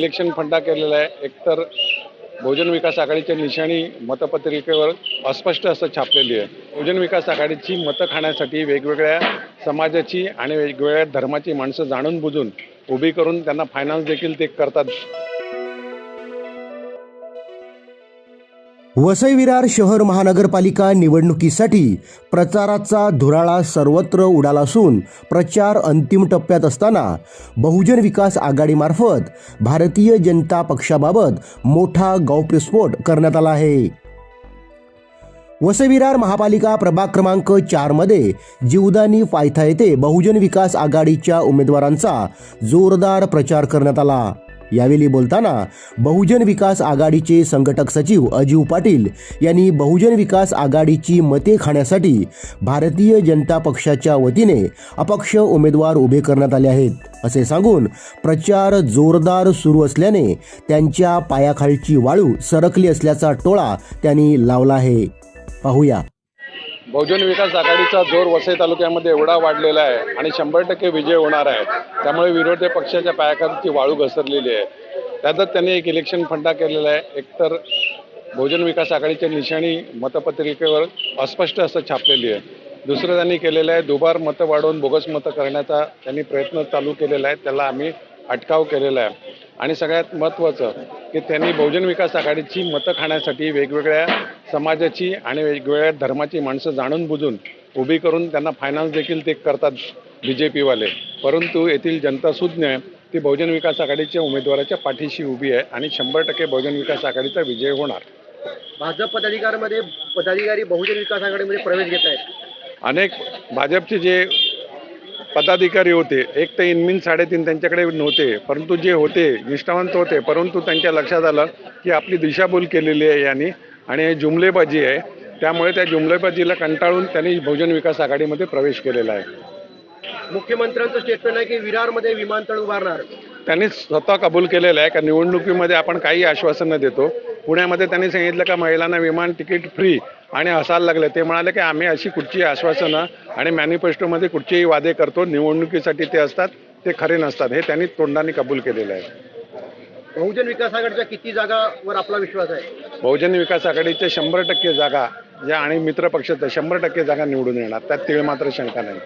Election फंडा केलेला आहे. एकतर बहुजन विकास आघाडीच्या निशाणी मतपत्रिकेवर अस्पष्ट असं छापलेली आहे. बहुजन विकास आघाडीची मतं खाण्यासाठी वेगवेगळ्या समाजाची आणि वेगवेगळ्या धर्माची माणसं जाणून बुजून उभी करून त्यांना फायनान्स देखील ते करतात. वसई विरार शहर महानगरपालिका निवडणुकीसाठी प्रचाराचा धुराळा सर्वत्र उडाला असून प्रचार अंतिम टप्प्यात असताना बहुजन विकास आघाडीमार्फत भारतीय जनता पक्षाबाबत मोठा गौप्यस्फोट करण्यात आला आहे. वसविरार महापालिका प्रभाग क्रमांक चारमध्ये जीवदानी पायथा येथे बहुजन विकास आघाडीच्या उमेदवारांचा जोरदार प्रचार करण्यात आला. यावेळी बोलताना बहुजन विकास आघाडीचे संघटक सचिव अजीव पाटील यांनी बहुजन विकास आघाडीची मते खाण्यासाठी भारतीय जनता पक्षाच्या वतीने अपक्ष उमेदवार उभे करण्यात आले आहेत. असे सांगून प्रचार जोरदार सुरू असल्याने त्यांच्या पायाखालची वाळू सरकली असल्याचा टोळा त्यांनी लावला आहे. पाहूया. बहुजन विकास आघाडीचा जोर वसई तालुक्यामध्ये एवढा वाढलेला आहे आणि शंभर टक्के विजय होणार आहे. त्यामुळे विरोधी पक्षाच्या पायाखालची वाळू घसरलेली आहे. त्यातच त्यांनी एक इलेक्शन फंडा केलेला आहे. एकतर बहुजन विकास आघाडीच्या निशाणी मतपत्रिकेवर अस्पष्ट असं छापलेली आहे. दुसरं त्यांनी केलेलं आहे दुबार मतं वाढवून बोगस मतं करण्याचा त्यांनी प्रयत्न चालू केलेला आहे. त्याला आम्ही अटकाव केलेला आहे. आणि सगळ्यात महत्त्वाचं की त्यांनी बहुजन विकास आघाडीची मतं खाण्यासाठी वेगवेगळ्या समाजाची आणि वेगवेगळ्या धर्माची माणसं जाणून बुजून उभी करून त्यांना फायनान्स देखील ते करतात बी जे पीवाले परंतु येथील जनता सुज्ञ आहे ती बहुजन विकास आघाडीच्या उमेदवाराच्या पाठीशी उभी आहे आणि शंभर टक्के बहुजन विकास आघाडीचा विजय होणार. भाजप पदाधिकाऱ्यामध्ये पदाधिकारी बहुजन विकास आघाडीमध्ये प्रवेश घेत आहेत. अनेक भाजपचे जे पदाधिकारी होते एक तर इनमिन साडेतीन त्यांच्याकडे नव्हते परंतु जे होते निष्ठावंत होते परंतु त्यांच्या लक्षात आलं की आपली दिशाभूल केलेली आहे यांनी. आणि हे जुमलेबाजी आहे. त्यामुळे त्या जुमलेबाजीला कंटाळून त्यांनी बहुजन विकास आघाडीमध्ये प्रवेश केलेला आहे. मुख्यमंत्र्यांचं स्टेटमेंट आहे की विरारमध्ये विमानतळ उभारणार. त्यांनी स्वतः कबूल केलेलं आहे. का निवडणुकीमध्ये आपण काही आश्वासनं देतो. पुण्यामध्ये त्यांनी सांगितलं का महिलांना विमान तिकीट फ्री आणि हसायला लागले. ते म्हणाले की आम्ही अशी कुठची आश्वासनं आणि मॅनिफेस्टोमध्ये कुठचेही वादे करतो. निवडणुकीसाठी ते असतात ते खरे नसतात. हे त्यांनी तोंडाने कबूल केलेलं आहे. बहुजन विकास आघाडीच्या किती जागावर आपला विश्वास आहे? बहुजन विकास आघाडीच्या शंभर टक्के जागा ज्या आणि मित्रपक्षाच्या शंभर टक्के जागा निवडून येणार त्यात तीळ मात्र शंका नाही.